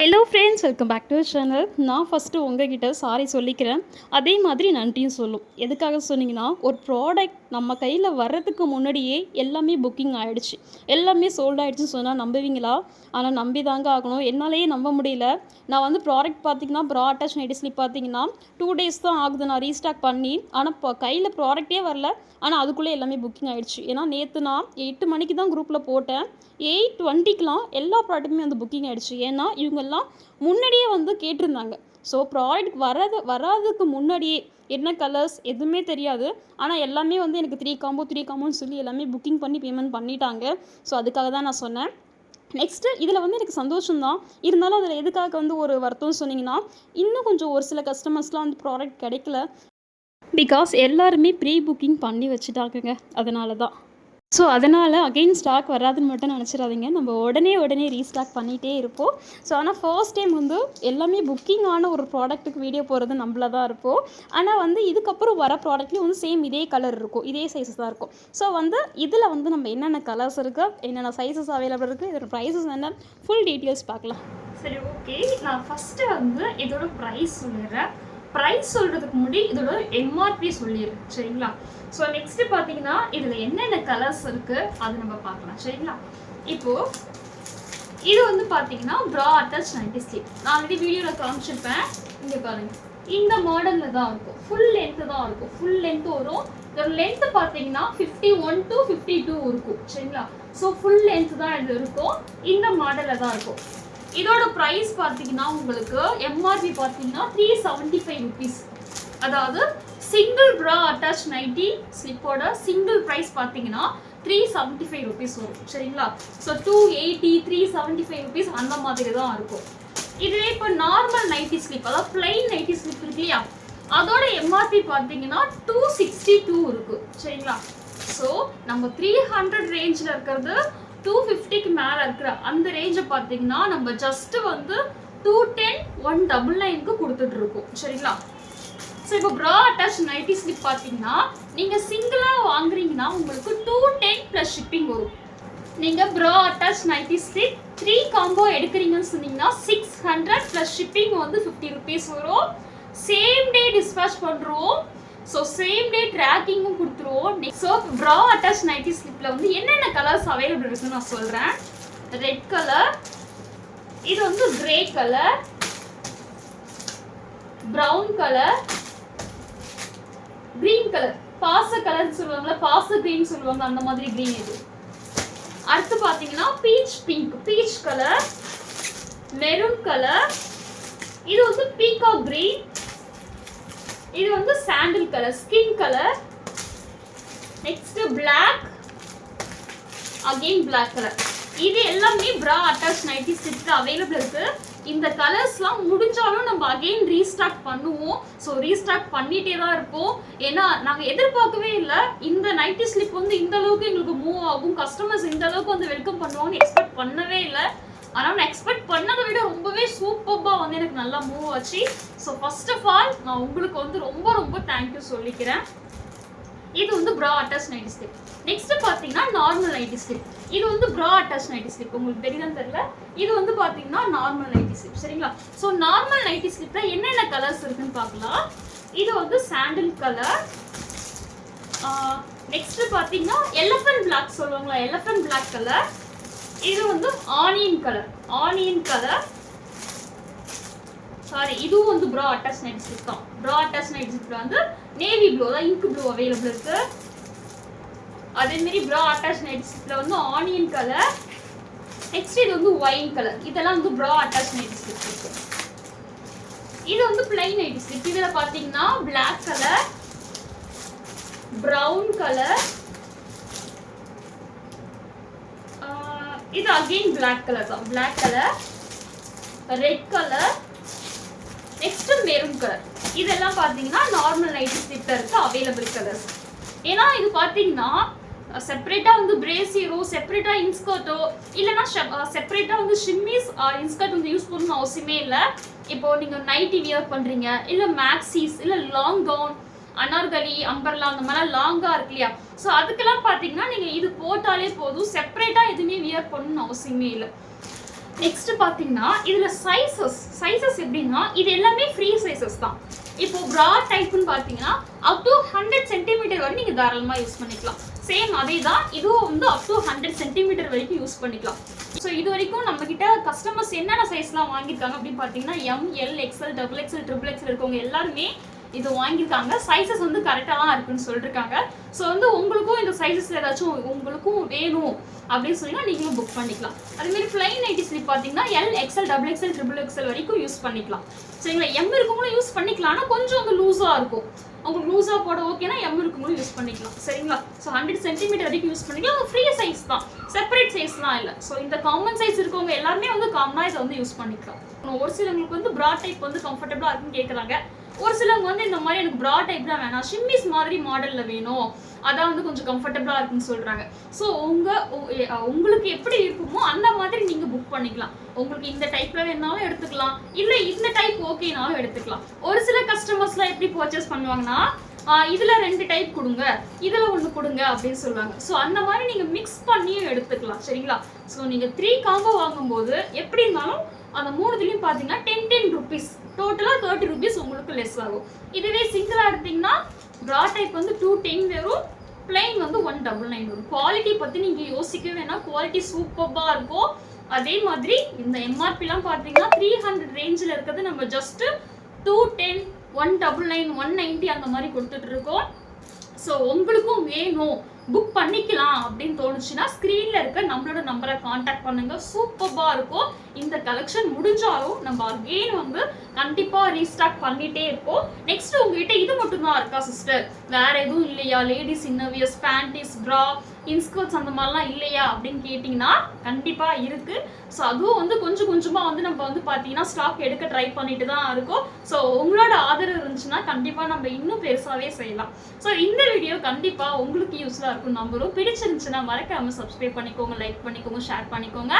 Hello friends welcome back to channel நான் first உங்ககிட்ட sorry சொல்லிக்கிறேன். அதே மாதிரி நன்றியும் சொல்லும். எதுக்காக சொன்னீங்கன்னா ஒரு ப்ராடக்ட் நம்ம கையில் வர்றதுக்கு முன்னாடியே எல்லாமே புக்கிங் ஆகிடுச்சு எல்லாமே சோல்ட் ஆகிடுச்சுன்னு சொன்னால் நம்புவீங்களா? ஆனால் நம்பி தாங்க ஆகணும். என்னாலேயே நம்ப முடியல. நான் வந்து ப்ராடக்ட் பார்த்தீங்கன்னா ப்ரா அட்டாச் நைட் ஸ்லிப் பார்த்தீங்கன்னா டூ டேஸ் தான் ஆகுது. நான் ரீஸ்டாக் பண்ணி ஆனால் இப்போ கையில் ப்ராடக்ட்டே வரல. ஆனால் அதுக்குள்ளே எல்லாமே புக்கிங் ஆகிடுச்சு ஏன்னா நேற்று நான் எட்டு மணிக்கு தான் குரூப்பில் போட்டேன். எயிட் டுவெண்ட்டிக்கெலாம் எல்லா ப்ராடக்ட்டுமே வந்து புக்கிங் ஆகிடுச்சு ஏன்னா இவங்கெல்லாம் முன்னாடியே வந்து கேட்டிருந்தாங்க. ஸோ ப்ராடக்ட் வராது வராதுக்கு முன்னாடியே என்ன கலர்ஸ் எதுவுமே தெரியாது. ஆனால் எல்லாமே வந்து எனக்கு த்ரீ காம்போ த்ரீ காம்போன்னு சொல்லி எல்லாமே புக்கிங் பண்ணி பேமெண்ட் பண்ணிட்டாங்க. ஸோ அதுக்காக தான் நான் சொன்னேன். நெக்ஸ்ட்டு இதில் வந்து எனக்கு சந்தோஷம்தான். இருந்தாலும் அதில் எதுக்காக வந்து ஒரு வருத்தம் சொன்னீங்கன்னா இன்னும் கொஞ்சம் ஒரு சில கஸ்டமர்ஸ்லாம் வந்து ப்ராடக்ட் கிடைக்கல. பிகாஸ் எல்லாருமே ப்ரீ புக்கிங் பண்ணி வச்சுட்டாங்கங்க. அதனால தான் ஸோ அதனால் அகெயின் ஸ்டாக் வராதுன்னு மட்டும் நினச்சிடாதீங்க. நம்ம உடனே உடனே ரீஸ்டாக் பண்ணிகிட்டே இருப்போம். ஸோ ஆனால் ஃபர்ஸ்ட் டைம் வந்து எல்லாமே புக்கிங் ஆன ஒரு ப்ராடக்ட்டுக்கு வீடியோ போகிறது நம்மள தான் இருப்போம். ஆனால் வந்து இதுக்கப்புறம் வர ப்ராடக்ட்லேயும் வந்து சேம் இதே கலர் இருக்கும். இதே சைஸஸ் தான் இருக்கும். ஸோ வந்து இதில் வந்து நம்ம என்னென்ன கலர்ஸ் இருக்குது என்னென்ன சைஸஸ் அவைலபிள் இருக்குது இதோட ப்ரைஸஸ் என்ன? ஃபுல் டீட்டெயில்ஸ் பார்க்கலாம். சரி ஓகே நான் ஃபஸ்ட்டு வந்து இதோட ப்ரைஸ் சொல்லிடுறேன். ப்ரைஸ் சொல்கிறதுக்கு முன்னாடி இதோட எம்ஆர்பி சொல்லிடுறேன் சரிங்களா? ஸோ நெக்ஸ்ட்டு பார்த்தீங்கன்னா இதில் என்னென்ன கலர்ஸ் இருக்குது அது நம்ம பார்க்கலாம் சரிங்களா? இப்போது இது வந்து பார்த்தீங்கன்னா ப்ரா அட்டாச் நைன்டி ஸ்லீப் நான் ஆல்ரெடி வீடியோவில் காமிச்சிருப்பேன். இங்கே பாருங்கள் இந்த மாடலில் தான் இருக்கும். ஃபுல் லென்த்து தான் இருக்கும். ஃபுல் லென்த்து வரும். இதோட லென்த்து பார்த்தீங்கன்னா fifty one to fifty two இருக்கும் சரிங்களா? ஸோ ஃபுல் லென்த் தான் இது இருக்கும். இந்த மாடலில் தான் இருக்கும். இதோட ப்ரைஸ் பார்த்தீங்கன்னா உங்களுக்கு எம்ஆர்பி பார்த்தீங்கன்னா த்ரீ செவன்ட்டி ஃபைவ் ருபீஸ் அதாவது சிங்கிள் ப்ரா அட்டாச் நைட்டி ஸ்லிப்போட சிங்கிள் ப்ரைஸ் பார்த்தீங்கன்னா த்ரீ செவன்ட்டி ஃபைவ் ருபீஸ் வரும். சரிங்களா? So two eighty three seventy five rupees அந்த மாதிரி தான் இருக்கும். இதுவே இப்போ நார்மல் நைட்டி ஸ்லிப் அதாவது பிளைன் நைட்டி ஸ்லிப் இருக்கு இல்லையா? அதோட எம்ஆர்பி பார்த்தீங்கன்னா டூ சிக்ஸ்டி டூ இருக்கு. சரிங்களா? ஸோ நம்ம த்ரீ ஹண்ட்ரட் ரேஞ்சில் இருக்கிறது டூ ஃபிஃப்டிக்கு மேலே இருக்கிற அந்த ரேஞ்சை பார்த்தீங்கன்னா நம்ம ஜஸ்ட்டு வந்து டூ டென் ஒன் டபுள் நைனுக்கு கொடுத்துட்டு இருக்கோம் சரிங்களா? ஸோ இப்போ ப்ரா அட்டாச் நைட்டி ஸ்லிப் பார்த்தீங்கன்னா நீங்கள் சிங்கிளாக வாங்குறீங்கன்னா உங்களுக்கு டூ டென் ப்ளஸ் ஷிப்பிங் வரும். நீங்கள் bra attach nighty slip three combo எடுக்கிறீங்கன்னு சொன்னீங்கன்னா சிக்ஸ் ஹண்ட்ரட் ப்ளஸ் ஷிப்பிங் வந்து ஃபிஃப்டி ருபீஸ் வரும். சேம் டே டிஸ்பேச் பண்ணுறோம் ஸோ சேம் டே ட்ராக்கிங்கும் கொடுத்துருவோம். ஸோ ப்ரா அட்டாச் நைட்டி ஸ்லிப்பில் வந்து என்னென்ன கலர்ஸ் அவைலபிள் இருக்குன்னு நான் சொல்கிறேன் ரெட் கலர் இது வந்து grey colour brown colour green colour பாச கலர் சொல்லுவாங்கல்ல பாச க்ரீன் சொல்லுவாங்க அந்த மாதிரி க்ரீன் இது. அடுத்து பார்த்தீங்கன்னா peach pink peach colour maroon colour இது வந்து பீகா க்ரீன் இது வந்து sandal colour skin colour next black again black colour இது எல்லாமே ப்ரா அட்டாச் நைட்டி ஸ்டிச்சில் அவைலபிள் இருக்கு. இந்த கலர்ஸ்லாம் முடிஞ்சாலும் நம்ம அகைன் ரீஸ்டாக் பண்ணுவோம். ஸோ ரீஸ்டாக் பண்ணிட்டே தான் இருப்போம் ஏன்னா நாங்கள் எதிர்பார்க்கவே இல்லை. இந்த நைட்டி ஸ்லிப் வந்து இந்த அளவுக்கு எங்களுக்கு மூவ் ஆகும். கஸ்டமர்ஸ் இந்த அளவுக்கு வந்து வெல்கம் பண்ணுவாங்கன்னு எக்ஸ்பெக்ட் பண்ணவே இல்லை. ஆனால் நான் எக்ஸ்பெக்ட் பண்ணதை விட ரொம்பவே சூப்பர்பாக வந்து எனக்கு நல்லா மூவ் ஆச்சு. ஸோ ஃபர்ஸ்ட் ஆஃப் ஆல் நான் உங்களுக்கு வந்து ரொம்ப ரொம்ப தேங்க்யூ சொல்லிக்கிறேன். இது வந்து bra attach nighty slip next பார்த்தீங்கன்னா நார்மல் நைட்டி ஸ்லிப் இது வந்து ப்ரா அட்டாச் நைட்டி ஸ்லிப் உங்களுக்கு தெரியுதான் தெரியல? இது வந்து பார்த்தீங்கன்னா நார்மல் நைட்டி ஸ்லிப் சரிங்களா? ஸோ நார்மல் நைட்டி ஸ்லிப்ல என்னென்ன கலர்ஸ் இருக்குன்னு பார்க்கலாம். இது வந்து சாண்டில் கலர் நெக்ஸ்ட் பார்த்தீங்கன்னா எலஃபன் பிளாக் சொல்லுவாங்களா? எலஃபன் பிளாக் கலர் இது வந்து onion colour onion colour sorry இதுவும் வந்து ப்ரா அட்டாச் நைட் ஜிப் தான் ப்ரா அட்டாச் நைட் ஜிப்பில் வந்து நேவி ப்ளூ தான் இங்க் ப்ளூ அவைலபிள் இருக்கு. அதேமாரி ப்ரா அட்டாச் நைட் ஜிப்பில் வந்து ஆனியன் கலர் நெக்ஸ்ட் இது வந்து ஒயின் கலர் இதெல்லாம் வந்து ப்ரா அட்டாச் நைட் ஜிப் இருக்கு. இது வந்து பிளைன் நைட் ஜிப் இதில் பார்த்தீங்கன்னா பிளாக் கலர் பிரவுன் கலர் இது அகைன் பிளாக் கலர் தான். Black colour red colour next maroon colour இதெல்லாம் பார்த்தீங்கன்னா நார்மல் நைட்டி ஸ்லிப்ல இருக்க அவைலபிள் கலர்ஸ் ஏன்னா இது பார்த்தீங்கன்னா செப்பரேட்டாக வந்து பிரேசியரோ செப்பரேட்டாக இன்ஸ்கர்ட்டோ இல்லைன்னா செப்பரேட்டாக வந்து ஷிம்மிஸ் இன்ஸ்கர்ட் வந்து யூஸ் பண்ணணும் அவசியமே இல்லை. இப்போ நீங்கள் நைட்டி வியர் பண்ணுறீங்க இல்லை மேக்ஸிஸ் இல்லை லாங் கவுன் அனார்கலி அம்பர்லா அந்த மாதிரிலாம் லாங்காக இருக்கு இல்லையா ஸோ அதுக்கெல்லாம் பார்த்தீங்கன்னா நீங்கள் இது போட்டாலே போதும் செப்பரேட்டாக எதுவுமே வியர் பண்ணணும்னு அவசியமே இல்லை நெக்ஸ்ட் பார்த்தீங்கன்னா இதில் சைஸஸ் சைஸஸ் எப்படின்னா இது எல்லாமே ஃப்ரீ சைஸஸ் தான் இப்போ ப்ரா டைப்னு பார்த்தீங்கன்னா அப் டு ஹண்ட்ரட் சென்டிமீட்டர் வரை நீங்கள் தாராளமாக யூஸ் பண்ணிக்கலாம் சேம் அதே தான் இதுவும் வந்து அப் டு ஹண்ட்ரட் சென்டிமீட்டர் வரைக்கும் யூஸ் பண்ணிக்கலாம் ஸோ இது வரைக்கும் நம்ம கிட்ட கஸ்டமர்ஸ் என்னென்ன சைஸ்லாம் வாங்கியிருக்காங்க அப்படின்னு பார்த்தீங்கன்னா M L XL double XL triple XL இருக்கவங்க எல்லாருமே இது வாங்கியிருக்காங்க. சைஸஸ் வந்து கரெக்டாக தான் இருக்குன்னு சொல்லியிருக்காங்க ஸோ வந்து உங்களுக்கும் இந்த சைஸஸ் ஏதாச்சும் உங்களுக்கும் வேணும் அப்படின்னு சொல்லினா நீங்களும் புக் பண்ணிக்கலாம். அதேமாரி ஃப்ளைன் நைட்டி ஸ்லிப் பார்த்தீங்கன்னா L XL double XL triple XL வரைக்கும் யூஸ் பண்ணிக்கலாம். சரிங்களா? எம் இருக்கவங்களும் யூஸ் பண்ணிக்கலாம். ஆனால் கொஞ்சம் வந்து லூஸாக இருக்கும். உங்களுக்கு லூஸாக போட ஓகேனா எம் இருக்கவங்களும் யூஸ் பண்ணிக்கலாம். சரிங்களா? ஸோ ஹண்ட்ரட் சென்டிமீட்டர் வரைக்கும் யூஸ் பண்ணிக்கலாம். ஃப்ரீ சைஸ் தான். செப்பரேட் சைஸ்லாம் இல்லை. ஸோ இந்த காமன் சைஸ் இருக்கவங்க எல்லாருமே வந்து காமனாக இதை வந்து யூஸ் பண்ணிக்கலாம். ஒரு சிலவங்களுக்கு வந்து ப்ராட் டைப் வந்து கம்ஃபர்டபுளாக இருக்குன்னு கேட்குறாங்க ஒரு சிலவங்க வந்து இந்த மாதிரி எனக்கு ப்ரா டைப் தான் வேணாம். ஷிம்மிஸ் மாதிரி மாடலில் வேணும். அதான் வந்து கொஞ்சம் கம்ஃபர்டபுளாக இருக்குன்னு சொல்கிறாங்க ஸோ உங்கள் உங்களுக்கு எப்படி இருக்குமோ அந்த மாதிரி நீங்கள் புக் பண்ணிக்கலாம். உங்களுக்கு இந்த டைப்பில் வேணாலும் எடுத்துக்கலாம். இல்லை இந்த டைப் ஓகேனாலும் எடுத்துக்கலாம். ஒரு சில கஸ்டமர்ஸ்லாம் எப்படி பர்ச்சேஸ் பண்ணுவாங்கன்னா இதில் இதுல ரெண்டு டைப் கொடுங்க. இதுல ஒன்று கொடுங்க அப்படின்னு சொல்லுவாங்க. ஸோ அந்த மாதிரி நீங்க மிக்ஸ் பண்ணியும் எடுத்துக்கலாம். சரிங்களா? ஸோ நீங்க த்ரீ காம்போ வாங்கும்போது எப்படி இருந்தாலும் அந்த மூணுதுலேயும் பார்த்தீங்கன்னா டென் டென் ருபீஸ் டோட்டலாக தேர்ட்டி ருபீஸ் உங்களுக்கு லெஸ் ஆகும். இதுவே சிங்கிளாக எடுத்தீங்கன்னா ப்ரா டைப் வந்து டூ டென் வரும் பிளைன் வந்து ஒன் டபுள் நைன் வரும். குவாலிட்டி பற்றி நீங்கள் யோசிக்க வேணாம். குவாலிட்டி சூப்பராக இருக்கும். அதே மாதிரி இந்த எம்ஆர்பிலாம் பார்த்தீங்கன்னா த்ரீ ஹண்ட்ரட் ரேஞ்சில் இருக்கிறது நம்ம just two ten one double nine one ninety அந்த மாதிரி கொடுத்துட்ருக்கோம் ஸோ உங்களுக்கும் வேணும். புக் பண்ணிக்கலாம் அப்படின்னு தோணுச்சுன்னா ஸ்க்ரீனில் இருக்க நம்மளோட நம்பரை காண்டாக்ட் பண்ணுங்க. சூப்பராக இருக்கும். இந்த கலெக்ஷன் முடிஞ்சாலும் நம்ம அகெயின் வந்து கண்டிப்பாக ரீஸ்டாக் பண்ணிட்டே இருப்போம். நெக்ஸ்ட் உங்ககிட்ட இது மட்டும்தான் இருக்கா சிஸ்டர் வேற எதுவும் இல்லையா? Ladies innerwears panties bra inskirts அந்த மாதிரிலாம் இல்லையா அப்படின்னு கேட்டிங்கன்னா கண்டிப்பாக இருக்குது ஸோ அதுவும் வந்து கொஞ்சம் கொஞ்சமாக வந்து நம்ம வந்து பார்த்தீங்கன்னா ஸ்டாக் எடுக்க ட்ரை பண்ணிட்டு தான் இருக்கோம். ஸோ உங்களோட ஆதரவு இருந்துச்சுன்னா கண்டிப்பாக நம்ம இன்னும் பெருசாகவே செய்யலாம். ஸோ இந்த வீடியோ கண்டிப்பாக உங்களுக்கு யூஸ்ஃபுல்லாக இருக்கும் நம்பரும் பிடிச்சிருந்துச்சுன்னா மறக்காமல் சப்ஸ்கிரைப் பண்ணிக்கோங்க லைக் பண்ணிக்கோங்க ஷேர் பண்ணிக்கோங்க.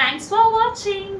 தேங்க்ஸ் ஃபார் வாட்சிங்